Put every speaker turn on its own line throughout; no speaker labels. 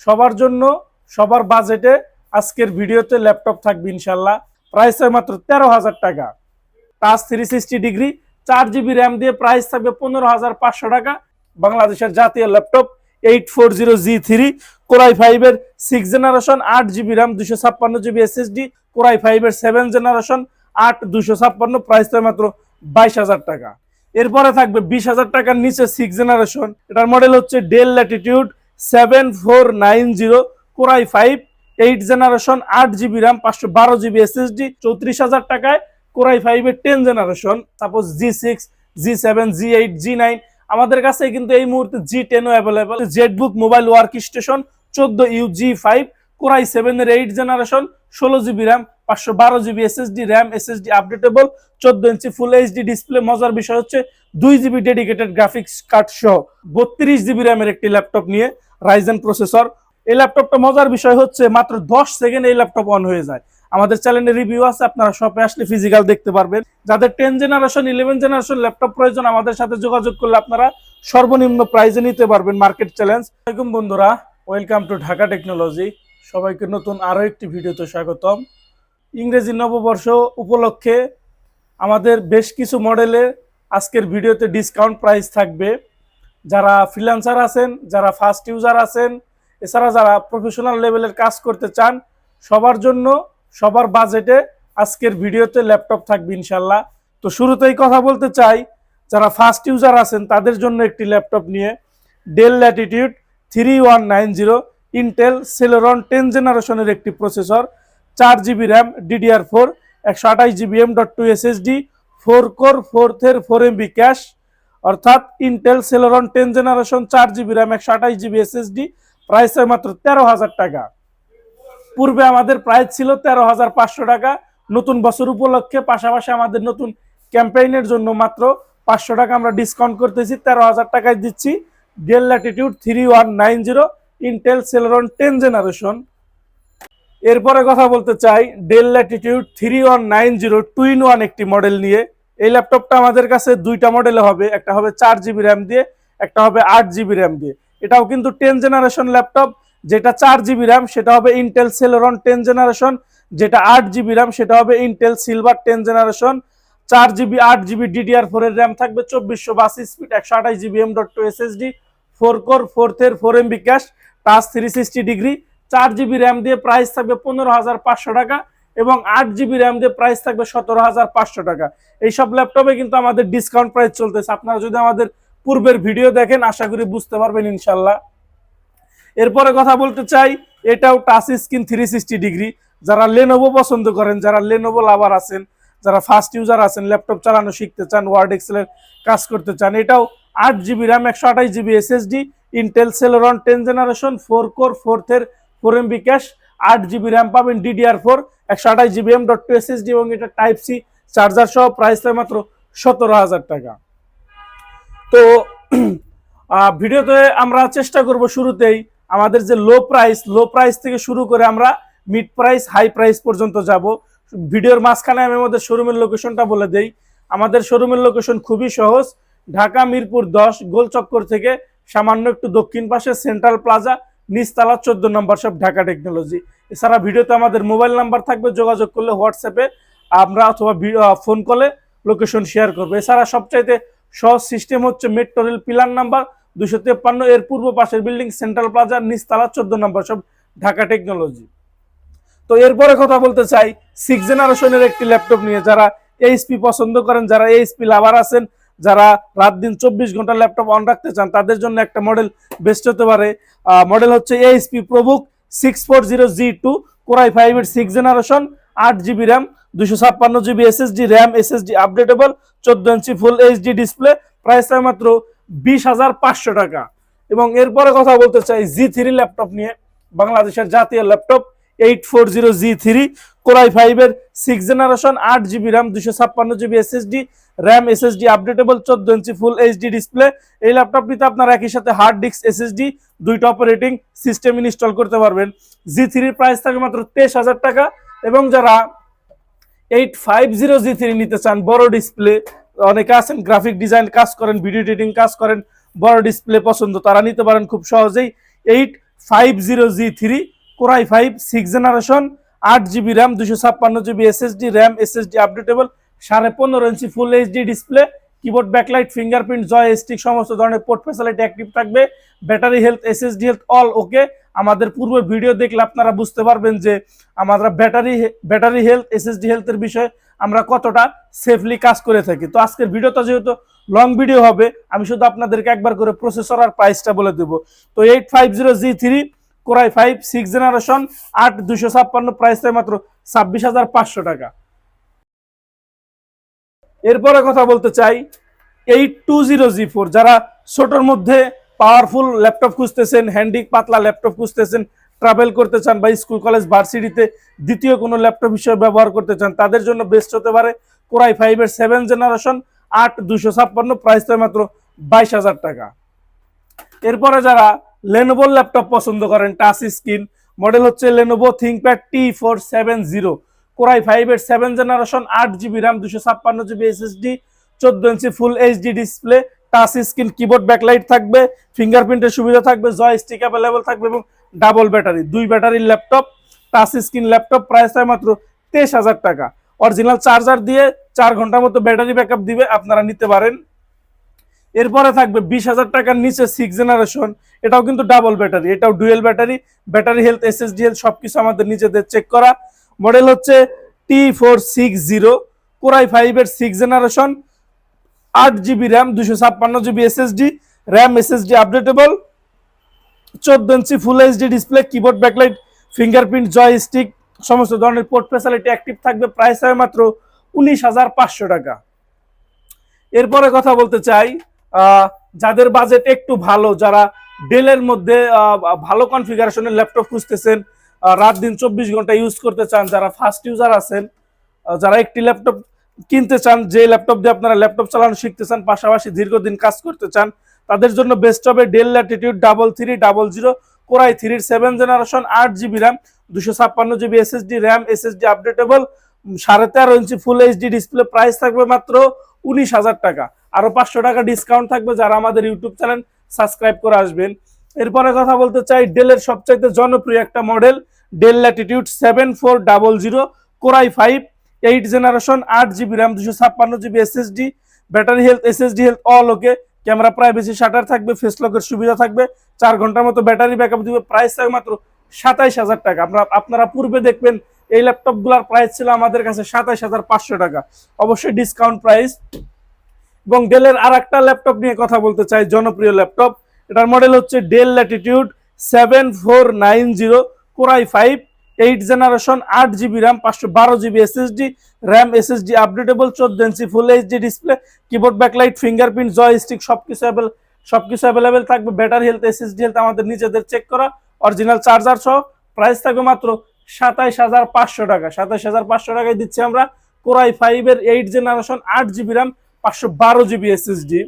সবার জন্য, সবার বাজেটে আজকের ভিডিওতে ল্যাপটপ থাকবে ইনশাল্লাহ প্রাইস হয় মাত্র তেরো হাজার টাকা। টাচ থ্রি সিক্সটি ডিগ্রি চার জিবি র্যাম দিয়ে প্রাইস থাকবে পনেরো হাজার পাঁচশো টাকা। বাংলাদেশের জাতীয় laptop eight four zero G three core i ফাইভের সিক্স জেনারেশন আট জিবি র্যাম দুশো ছাপ্পান্ন জিবি এসএসডি কোরাই ফাইভের সেভেন জেনারেশন আট দুশো ছাপ্পান্ন প্রাইস হয় মাত্র বাইশ হাজার টাকা। এরপরে থাকবে বিশ হাজার টাকার নিচে সিক্স জেনারেশন এটার মডেল হচ্ছে Dell Latitude seven four nine zero core i five eight generation আট জিবি র্যাম পাঁচশো বারো জিবি এসএসডি চৌত্রিশ হাজার টাকায় কোরাই ফাইভের ten generation suppose G six G seven G eight G nine আমাদের কাছে কিন্তু এই মুহূর্তে জি টেনও available ZBook mobile work station চোদ্দ U G five core i সেভেনের এইট জেনারেশন ষোলো জিবি র্যাম পাঁচশো বারো GB SSD RAM SSD updatable চোদ্দ ইঞ্চি ফুল এইচডি ডিসপ্লে মজার বিষয় হচ্ছে দুই জিবি ডেডিকেটেড গ্রাফিক্স কার্ড সহ বত্রিশ জিবি র্যামের একটি ল্যাপটপ নিয়ে রাইজেন প্রসেসর এই ল্যাপটপটা মজার বিষয় হচ্ছে মাত্র দশ সেকেন্ড এই ল্যাপটপ অন হয়ে যায়। আমাদের চ্যানেলে রিভিউ আছে, আপনারা শপে আসলে ফিজিক্যাল দেখতে পারবেন। যাদের ten generation eleven generation laptop প্রয়োজন, আমাদের সাথে যোগাযোগ করলে আপনারা সর্বনিম্ন প্রাইজে নিতে পারবেন মার্কেট চ্যালেঞ্জ আসসালামাইকুম বন্ধুরা ওয়েলকাম টু ঢাকা টেকনোলজি সবাইকে নতুন আরও একটি ভিডিওতে স্বাগতম। ইংরেজি নববর্ষ উপলক্ষে আমাদের বেশ কিছু মডেলে আজকের ভিডিওতে ডিসকাউন্ট প্রাইস থাকবে। যারা ফ্রিল্যান্সার আছেন, যারা ফার্স্ট ইউজার আছেন, এছাড়া যারা প্রফেশনাল লেভেলের কাজ করতে চান, সবার জন্য সবার বাজেটে আজকের ভিডিওতে ল্যাপটপ থাকবে ইনশাল্লাহ তো শুরুতেই কথা বলতে চাই, যারা ফার্স্ট ইউজার আছেন, তাদের জন্য একটি ল্যাপটপ নিয়ে। Dell Latitude three one nine zero Intel Celeron ten জেনারেশনের একটি প্রসেসর চার জিবি র্যাম ডিডিআর ফোর একশো আঠাশ GB M dot two SSD four core ফোর্থের four MB cache. অর্থাৎ ইন্টেল সেলেরন টেন জেনারেশন চার জিবি র্যাম একশো আঠাশ জিবি এসএসডি প্রাইস হয় মাত্র তেরো হাজার টাকা। পূর্বে আমাদের প্রাইস ছিল তেরো হাজার পাঁচশো টাকা। নতুন বছর উপলক্ষে পাশাপাশি আমাদের নতুন ক্যাম্পেইনের জন্য মাত্র পাঁচশো টাকা আমরা ডিসকাউন্ট করতেছি। তেরো হাজার টাকায় দিচ্ছি। Dell Latitude three one nine zero Intel Celeron ten generation এরপরে কথা বলতে চাই Dell Latitude three one nine zero twin one একটি মডেল নিয়ে। এই ল্যাপটপটা আমাদের কাছে দুইটা মডেলে হবে, একটা হবে চার জিবি র্যাম দিয়ে, একটা হবে আট জিবি র্যাম দিয়ে। এটাও কিন্তু টেন জেনারেশন ল্যাপটপ যেটা চার জিবি র্যাম সেটা হবে ইন্টেল সেলেরন টেন জেনারেশন যেটা আট জিবি র্যাম সেটা হবে ইন্টেল সিলভার টেন জেনারেশন চার জিবি আট জিবি ডিডিআর ফোর এর র্যাম থাকবে, চব্বিশশো বাসি স্পিড একশো আঠাশ GB M dot two SSD four core ফোর্থের four MB cache touch three sixty degree চার জিবি র্যাম দিয়ে প্রাইস থাকবে পনেরো হাজার পাঁচশো টাকা এবং আট জিবি র্যাম দিয়ে প্রাইস থাকবে সতেরো হাজার পাঁচশো টাকা। এইসব ল্যাপটপে কিন্তু আমাদের ডিসকাউন্ট প্রাইস চলতেছে। আপনারা যদি আমাদের পূর্বের ভিডিও দেখেন, আশা করি বুঝতে পারবেন ইনশাল্লাহ এরপরে কথা বলতে চাই, এটাও touch screen three sixty degree যারা লেনোভো পছন্দ করেন, যারা লেনোভো লাভার আছেন, যারা ফার্স্ট ইউজার আছেন ল্যাপটপ চালানো শিখতে চান ওয়ার্ড এক্সেলের কাজ করতে চান, এটাও আট জিবি র্যাম একশো আঠাশ GB SSD Intel Celeron ten generation four core ফোর্থের four MB cache আট জিবি র্যাম পাবেন ডিডিআর ফোর একশো আঠাশ GB M dot two SSD এবং এটা টাইপ সি চার্জার সহ প্রাইস মাত্র সতেরো হাজার টাকা। তো ভিডিওতে আমরা চেষ্টা করব শুরুতেই আমাদের যে লো প্রাইস লো প্রাইস থেকে শুরু করে আমরা মিড প্রাইস হাই প্রাইস পর্যন্ত যাব। ভিডিওর মাঝখানে আমি আমাদের শোরুমের লোকেশনটা বলে দেই। আমাদের শোরুমের লোকেশন খুবই সহজ। ঢাকা, মিরপুর দশ, গোলচক্কর থেকে সামান্য একটু দক্ষিণ পাশে সেন্ট্রাল প্লাজা নিচতলা চোদ্দ নম্বর সব ঢাকা টেকনোলজি এছাড়া ভিডিওতে আমাদের মোবাইল নাম্বার থাকবে, যোগাযোগ করলে হোয়াটসঅ্যাপে আমরা অথবা ফোন কলে লোকেশন শেয়ার করব। এছাড়া সবচাইতে সহজ সিস্টেম হচ্ছে মেট্রো রেল পিলার নাম্বার দুশো তেপ্পান্ন, এর পূর্ব পাশের বিল্ডিং সেন্ট্রাল প্লাজা নিচতলা চোদ্দ নম্বর সব ঢাকা টেকনোলজি তো এরপরে কথা বলতে চাই সিক্স জেনারেশনের একটি ল্যাপটপ নিয়ে। যারা এইচপি পছন্দ করেন, যারা এইচপি লাভার আছেন যারা রাত দিন চব্বিশ ঘণ্টা ল্যাপটপ অন রাখতে চান, তাদের জন্য একটা মডেল বেস্ট হতে পারে। মডেল হচ্ছে HP ProBook six four zero G two core i ফাইভের সিক্স জেনারেশন আট জিবি র্যাম দুশো ছাপ্পান্ন GB SSD RAM SSD updatable চোদ্দ inch full HD display price হয় মাত্র বিশ হাজার পাঁচশো টাকা। এবং এরপরে কথা বলতে চাই জি থ্রি ল্যাপটপ নিয়ে, বাংলাদেশের জাতীয় laptop eight four zero G three core i ফাইভের সিক্স জেনারেশন আট জিবি র্যাম দুশো ছাপ্পান্ন GB SSD RAM SSD updatable চোদ্দ ইঞ্চি ফুল এইচডি ডিসপ্লে এই ল্যাপটপটিতে আপনারা একই সাথে হার্ড ডিস্ক এসএসডি দুইটা অপারেটিং সিস্টেম ইনস্টল করতে পারবেন। জি থ্রির প্রাইস থাকে মাত্র তেইশ হাজার টাকা এবং যারা eight five zero G three নিতে চান, বড় ডিসপ্লে অনেকে আছেন গ্রাফিক ডিজাইন কাজ করেন ভিডিও এডিটিং কাজ করেন, বড় ডিসপ্লে পছন্দ, তারা নিতে পারেন খুব সহজেই। Eight five zero G three core i five six generation আট জিবি র্যাম দুশো ছাপ্পান্ন GB SSD RAM SSD updatable সাড়ে পনেরো inch full HD display keyboard backlight fingerprint joystick সমস্ত ধরনের পোর্ট ফ্যাসিলিটি অ্যাক্টিভ থাকবে। Battery health SSD health all okay আমাদের পূর্বের ভিডিও দেখলে আপনারা বুঝতে পারবেন যে আমরা ব্যাটারি ব্যাটারি হেলথ এসএসডি হেলথের বিষয়ে আমরা কতটা সেফলি কাজ করে থাকি। তো আজকের ভিডিওটা যেহেতু লং ভিডিও হবে, আমি শুধু আপনাদেরকে একবার করে প্রসেসর আর প্রাইসটা বলে দেবো। তো eight five zero G three core i five six generation আট দুশো ছাপ্পান্ন প্রাইস মাত্র ছাব্বিশ হাজার পাঁচশো টাকা। এরপরে কথা বলতে চাই eight two zero G four যারা ছোটোর মধ্যে পাওয়ারফুল ল্যাপটপ খুঁজতেছেন হ্যান্ডিক পাতলা ল্যাপটপ খুঁজতেছেন ট্রাভেল করতে চান বা স্কুল কলেজ ভার্সিটিতে দ্বিতীয় কোনো ল্যাপটপ হিসেবে ব্যবহার করতে চান, তাদের জন্য বেস্ট হতে পারে কোরাই ফাইভের সেভেন জেনারেশন আট দুশো ছাপ্পান্ন প্রাইস মাত্র বাইশ হাজার টাকা। এরপরে যারা লেনোভো ল্যাপটপ পছন্দ করেন টাচ স্ক্রিন মডেল হচ্ছে Lenovo ThinkPad T four seven zero core i ফাইভের সেভেন জেনারেশন আট জিবি র্যাম দুশো ছাপ্পান্ন জিবি এসএসডি চোদ্দ inch full HD display touch screen keyboard backlight থাকবে ফিঙ্গারপ্রিন্টের সুবিধা থাকবে জয় স্টিক অ্যাভেলেবল থাকবে এবং ডাবল ব্যাটারি দুই ব্যাটারির laptop touch screen laptop price হয় মাত্র তেইশ হাজার টাকা। অরিজিনাল চার্জার দিয়ে চার ঘণ্টার মতো ব্যাটারি ব্যাকআপ দিবে, আপনারা নিতে পারেন। এরপরে থাকবে বিশ হাজার টাকার নিচে সিক্স জেনারেশন এটাও কিন্তু ডাবল ব্যাটারি এটাও dual battery battery health SSD health সবকিছু আমাদের নিজেদের চেক করা। মডেল হচ্ছে T four six zero core i ফাইভের সিক্স জেনারেশন আট জিবি র্যাম দুশো ছাপ্পান্ন GB SSD RAM SSD updatable চোদ্দ inch full HD display keyboard backlight fingerprint joystick সমস্ত ধরনের পোর্ট ফ্যাসিলিটি অ্যাক্টিভ থাকবে প্রাইস হবে মাত্র উনিশ হাজার পাঁচশো টাকা। এরপরে কথা বলতে চাই যাদের বাজেট একটু ভালো, যারা ডেলের মধ্যে ভালো কনফিগারেশনের ল্যাপটপ খুঁজতেছেন রাত দিন চব্বিশ ঘণ্টা ইউজ করতে চান, যারা ফার্স্ট ইউজার আছেন যারা একটি ল্যাপটপ কিনতে চান যে ল্যাপটপ দিয়ে আপনারা ল্যাপটপ চালানো শিখতে চান, পাশাপাশি দীর্ঘদিন কাজ করতে চান, তাদের জন্য বেস্ট হবে Dell Latitude double three double zero core i থ্রির সেভেন জেনারেশন আট জিবি র্যাম দুশো ছাপ্পান্ন GB SSD RAM SSD updatable সাড়ে তেরো inch full HD display price থাকবে মাত্র উনিশ হাজার টাকা। আরও পাঁচশো টাকা ডিসকাউন্ট থাকবে যারা আমাদের ইউটিউব চ্যানেল সাবস্ক্রাইব করে আসবেন। এরপরে কথা বলতে চাই ডেলের সবচাইতে জনপ্রিয় একটা model, Dell Latitude seven four double zero, core i five, eight generation, আট জিবি র্যাম, দুশো ছাপ্পান্ন GB SSD, battery health, SSD health all okay, camera privacy shutter থাকবে ফেস লকের সুবিধা থাকবে, চার ঘণ্টার মতো ব্যাটারি ব্যাকআপ দিবে প্রাইস থাকবে মাত্র সাতাইশ হাজার টাকা। আপনারা আপনারা পূর্বে দেখবেন এই ল্যাপটপগুলোর প্রাইস ছিল আমাদের কাছে সাতাইশ হাজার পাঁচশো টাকা। অবশ্যই ডিসকাউন্ট প্রাইস এবং ডেলের আর একটা ল্যাপটপ নিয়ে কথা বলতে চাই, জনপ্রিয় ল্যাপটপ এটার মডেল হচ্ছে Dell Latitude seven four nine zero core i five eight generation আট জিবি র্যাম পাঁচশো বারো GB SSD RAM SSD updatable চোদ্দ inch full HD display keyboard backlight fingerprint joystick সবকিছু অ্যাভেল সব কিছু অ্যাভেলেবেল থাকবে ব্যাটারি হেলথ এসএসডি হেলথ আমাদের নিজেদের চেক করা। অরিজিনাল চার্জার সহ প্রাইস থাকবে মাত্র সাতাইশ হাজার পাঁচশো টাকা। সাতাইশ হাজার পাঁচশো টাকায় দিচ্ছি আমরা কোরাই ফাইভের এইট জেনারেশন আট জিবি র্যাম পাঁচশো বারো জিবি এসএসডি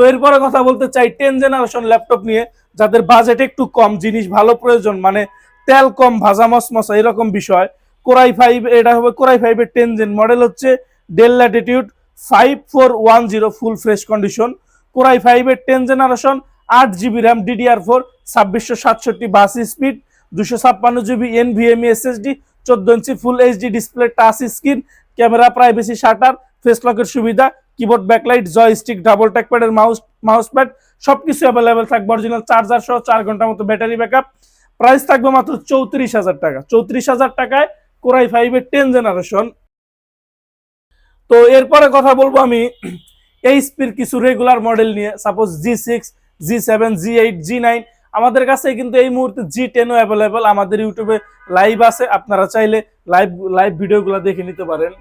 তো এরপরে কথা বলতে চাই টেন জেনারেশন ল্যাপটপ নিয়ে, যাদের বাজেট একটু কম, জিনিস ভালো প্রয়োজন মানে তেল কম, ভাজা মশমশা, এরকম বিষয়। কোরাই ফাইভ এটা হবে কোরাই ফাইভের টেন জেন মডেল হচ্ছে Dell Latitude five four one zero full fresh condition core i ফাইভের টেন জেনারেশন আট জিবি র্যাম ডিডিআর ফোর ছাব্বিশশো সাতষট্টি বাস স্পিড দুশো ছাপ্পান্ন জিবি এন এনভিএমই এসএসডি চোদ্দ inch full HD display touch screen camera privacy shutter face লকের সুবিধা keyboard backlight joystick double ট্যাকপ্যাডের মাউস মাউস প্যাড সবকিছু অ্যাভেলেবেল থাকবে অরিজিনাল চার্জার সহ চার ঘণ্টার মতো ব্যাটারি ব্যাকআপ প্রাইস থাকবে মাত্র চৌত্রিশ হাজার টাকা। চৌত্রিশ হাজার টাকায় কোরাই ফাইভের টেন জেনারেশন তো এরপরে কথা বলব আমি এইচপির কিছু রেগুলার মডেল নিয়ে। Suppose G six G seven G eight G nine আমাদের কাছে কিন্তু এই মুহূর্তে জি টেনও অ্যাভেলেবেল আমাদের ইউটিউবে লাইভ আছে। আপনারা চাইলে লাইভ লাইভ ভিডিওগুলো দেখে নিতে পারেন।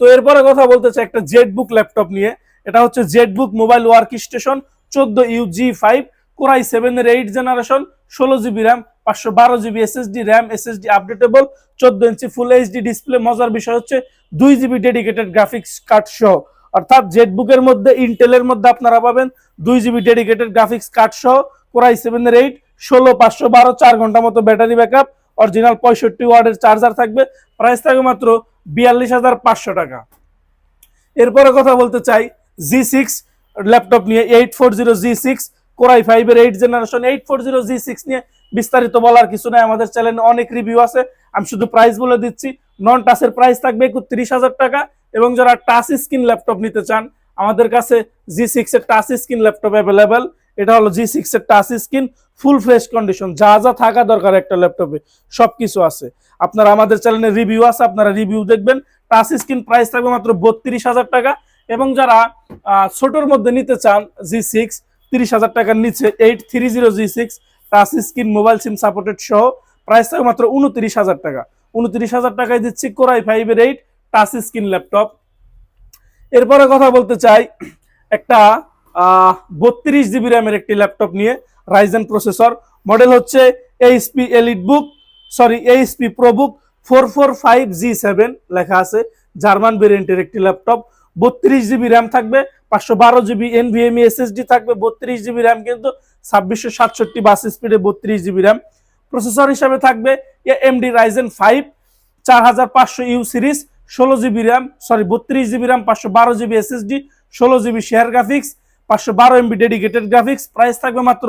তো এরপরে কথা বলতে চাই একটা জেড বুক ল্যাপটপ নিয়ে। এটা হচ্ছে Z book mobile work station চোদ্দ U G five core i সেভেনের এইট জেনারেশন ষোলো জিবি র্যাম পাঁচশো বারো GB SSD RAM SSD updatable চোদ্দ ইঞ্চি ফুল এইচডি ডিসপ্লে মজার বিষয় হচ্ছে দুই জিবি ডেডিকেটেড গ্রাফিক্স কার্ড সহ। অর্থাৎ জেড বুকের মধ্যে ইন্টেলের মধ্যে আপনারা পাবেন দুই জিবি ডেডিকেটেড গ্রাফিক্স কার্ড সহ। কোরাই সেভেনের এইট ষোলো, পাঁচশো বারো, চার ঘণ্টা মতো ব্যাটারি ব্যাকআপ অরিজিনাল পঁয়ষট্টি ওয়ার্ডের চার্জার থাকবে। প্রাইস থাকবে মাত্র বিয়াল্লিশ হাজার পাঁচশো টাকা। এরপরে কথা বলতে চাই জি সিক্স ল্যাপটপ নিয়ে eight four zero G six core i ফাইভের eight generation eight four zero G six নিয়ে বিস্তারিত বলার কিছু নাই। আমাদের চ্যানেলে অনেক রিভিউ আছে। আমি শুধু প্রাইস বলে দিচ্ছি। নন টাচের প্রাইস থাকবে একত্রিশ হাজার টাকা এবং যারা টাচ স্ক্রিন ল্যাপটপ নিতে চান, আমাদের কাছে জি সিক্স এর টাচ স্ক্রিন ল্যাপটপ অ্যাভেলেবেল এটা হলো জি সিক্স এর touch screen full fresh condition যা যা থাকা দরকার একটা ল্যাপটপে সব কিছু আছে। আপনারা আমাদের চ্যানেলে রিভিউ আছে, আপনারা রিভিউ দেখবেন। টাচ স্ক্রিন প্রাইস থাকবে মাত্র বত্রিশ হাজার টাকা এবং যারা ছোটর মধ্যে নিতে চান জি সিক্স তিরিশ হাজার টাকার নিচে eight three zero G six touch screen mobile SIM supported সহ প্রাইস থাকবে মাত্র উনত্রিশ হাজার টাকা। উনত্রিশ হাজার টাকায় দিচ্ছি কোরাই ফাইভের এইট টাচ স্ক্রিন ল্যাপটপ এরপরে কথা বলতে চাই একটা বত্রিশ জিবি র্যামের একটি ল্যাপটপ নিয়ে রাইজেন প্রসেসর মডেল হচ্ছে HP EliteBook sorry HP ProBook four four five G seven লেখা আছে জার্মান ভেরিয়েন্টের একটি ল্যাপটপ বত্রিশ জিবি র্যাম থাকবে, পাঁচশো বারো জিবি এনভিএমই এসএসডি থাকবে, বত্রিশ জিবি র্যাম কিন্তু ছাব্বিশশো সাতষট্টি বাস স্পিডে বত্রিশ জিবি র্যাম প্রসেসর হিসাবে থাকবে এমডি রাইজেন ফাইভ চার হাজার পাঁচশো ইউ সিরিজ ষোলো জিবি র্যাম সরি বত্রিশ জিবি র্যাম পাঁচশো বারো জিবি এসএসডি ষোলো জিবি শেয়ার গ্রাফিক্স পাঁচশো বারো এমবি ডেডিকেটেড গ্রাফিক্স প্রাইস থাকবে মাত্র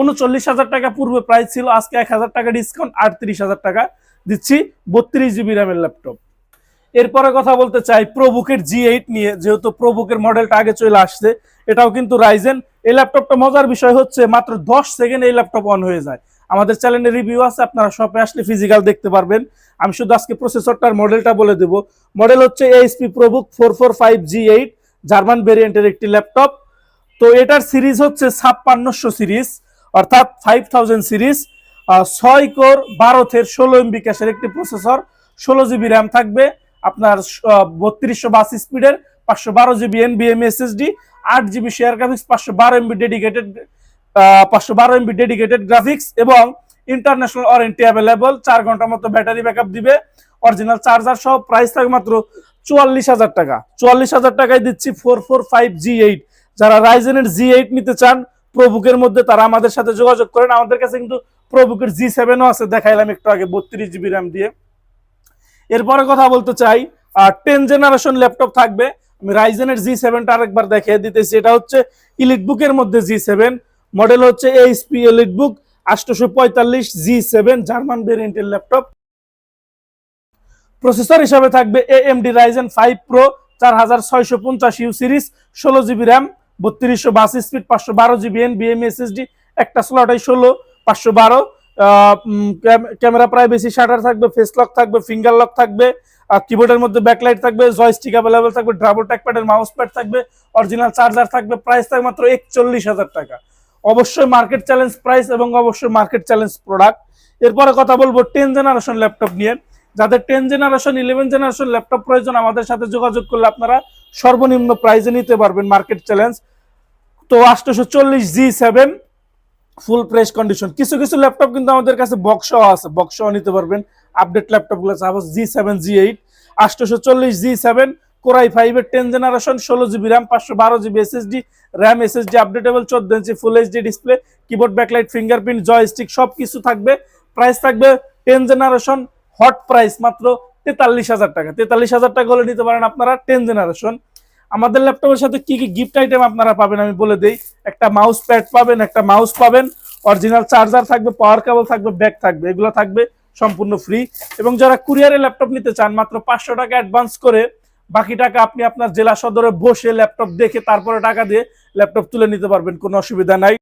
উনচল্লিশ হাজার টাকা। পূর্বে প্রাইস ছিল আজকে এক হাজার টাকা ডিসকাউন্ট আটত্রিশ হাজার টাকা। দিচ্ছি বত্রিশ জিবি র্যামের ল্যাপটপ এরপরে কথা বলতে চাই প্রোবুকের জি এইট নিয়ে। যেহেতু প্রোবুকের মডেলটা আগে চলে আসছে, এটাও কিন্তু রাইজেন এই ল্যাপটপটা মজার বিষয় হচ্ছে মাত্র দশ সেকেন্ড এই ল্যাপটপ অন হয়ে যায়। আমাদের চ্যানেলে রিভিউ আছে, আপনারা শপে আসলে ফিজিক্যাল দেখতে পারবেন। আমি শুধু আজকে প্রসেসরটার মডেলটা বলে দেব। মডেল হচ্ছে HP ProBook four four five G eight German ভেরিয়েন্টের একটি ল্যাপটপ তো এটার সিরিজ হচ্ছে ছাপ্পান্নশো সিরিজ, অর্থাৎ ফাইভ থাউজেন্ড সিরিজ ছয় কোর বারো থের ষোলো এমবি ক্যাশের একটি প্রসেসর, ষোলো জিবি র্যাম থাকবে, আপনার বত্রিশশো বাস স্পিডের, পাঁচশো বারো জিবি এনবিএম এসএসডি আট জিবি শেয়ার গ্রাফিক্স পাঁচশো বারো এমবি ডেডিকেটেড পাঁচশো বারো এমবি ডেডিকেটেড গ্রাফিক্স এবং ইন্টারন্যাশনাল ওয়ারেন্টি অ্যাভেলেবল চার ঘণ্টার মতো ব্যাটারি ব্যাকআপ দিবে অরিজিনাল চার্জার সহ প্রাইস থাকবে মাত্র চুয়াল্লিশ হাজার টাকা। চুয়াল্লিশ হাজার টাকায় দিচ্ছি four four five G eight যারা রাইজেনের জি এইট নিতে চান প্রবুকের মধ্যে তারা আমাদের সাথে যোগাযোগ করেন। আমাদের কাছে কিন্তু প্রবুকের জি সেভেনও আছে, দেখাইলাম একটু আগে, বত্রিশ জিবি র্যাম দিয়ে। এরপরে কথা বলতে চাই আর টেন জেনারেশন ল্যাপটপ থাকবে। আমি রাইজেনের জি সেভেনটা আরেকবার দেখিয়ে দিতেছি। এটা হচ্ছে ইলিট বুকের মধ্যে জি সেভেন মডেল হচ্ছে এইচপি এলিট বুক আটশোশো পঁয়তাল্লিশ জি সেভেন জার্মান ভেরিয়েন্টের ল্যাপটপ প্রসেসর হিসাবে থাকবে এএমডি রাইজেন ফাইভ প্রো চার হাজার ছয়শো পঞ্চাশ ইউ সিরিজ ষোলো জিবি র্যাম বত্রিশশো বাস স্পিড, পাঁচশো বারো জিবি এন বিএম এসএসডি, একটা স্লটাই ষোলো, পাঁচশো বারো। ক্যামেরা প্রাইভেসি, শাটার থাকবে, ফেস লক থাকবে, ফিঙ্গার লক থাকবে, আর কিবোর্ডের মধ্যে ব্যাকলাইট থাকবে, জয়স্টিক অ্যাভেলেবেল থাকবে, ড্রাবল ট্যাকপ্যাডের মাউস প্যাড থাকবে, অরিজিনাল চার্জার থাকবে, প্রাইস থাকবে মাত্র একচল্লিশ হাজার টাকা। অবশ্যই মার্কেট চ্যালেঞ্জ প্রাইস এবং অবশ্যই মার্কেট চ্যালেঞ্জ প্রোডাক্ট। এরপরে কথা বলব টেন জেনারেশন ল্যাপটপ নিয়ে। যাদের ten generation, eleven generation laptop প্রয়োজন, আমাদের সাথে যোগাযোগ করলে আপনারা সর্বনিম্ন প্রাইসে নিতে পারবেন মার্কেট চ্যালেঞ্জ তো আটশোশো চল্লিশ G seven full fresh condition কিছু কিছু ল্যাপটপ কিন্তু আমাদের কাছে বক্সও আছে। বক্সও নিতে পারবেন। আপডেট ল্যাপটপগুলো suppose G seven G eight আটশোশো চল্লিশ জি সেভেন কোরাই ফাইভের টেন জেনারেশন ষোলো জিবি র্যাম পাঁচশো বারো GB SSD RAM SSD updatable চোদ্দ inch full HD display keyboard backlight fingerprint joystick সব কিছু থাকবে। প্রাইস থাকবে টেন জেনারেশন হট প্রাইস মাত্র তেতাল্লিশ হাজার টাকা। তেতাল্লিশ হাজার টাকা হলে নিতে পারেন আপনারা টেন জেনারেশন। আমাদের ল্যাপটপের সাথে কি কি গিফট আইটেম আপনারা পাবেন আমি বলে দেই। একটা মাউস প্যাড পাবেন, একটা মাউস পাবেন, অরিজিনাল চার্জার থাকবে, পাওয়ার কেবল থাকবে, ব্যাগ থাকবে, এগুলো থাকবে সম্পূর্ণ ফ্রি। এবং যারা কুরিয়ারে ল্যাপটপ নিতে চান, মাত্র পাঁচশো টাকা অ্যাডভান্স করে বাকি টাকা আপনি আপনার জেলা সদরে বসে ল্যাপটপ দেখে তারপরে টাকা দিয়ে ল্যাপটপ তুলে নিতে পারবেন, কোনো অসুবিধা নাই।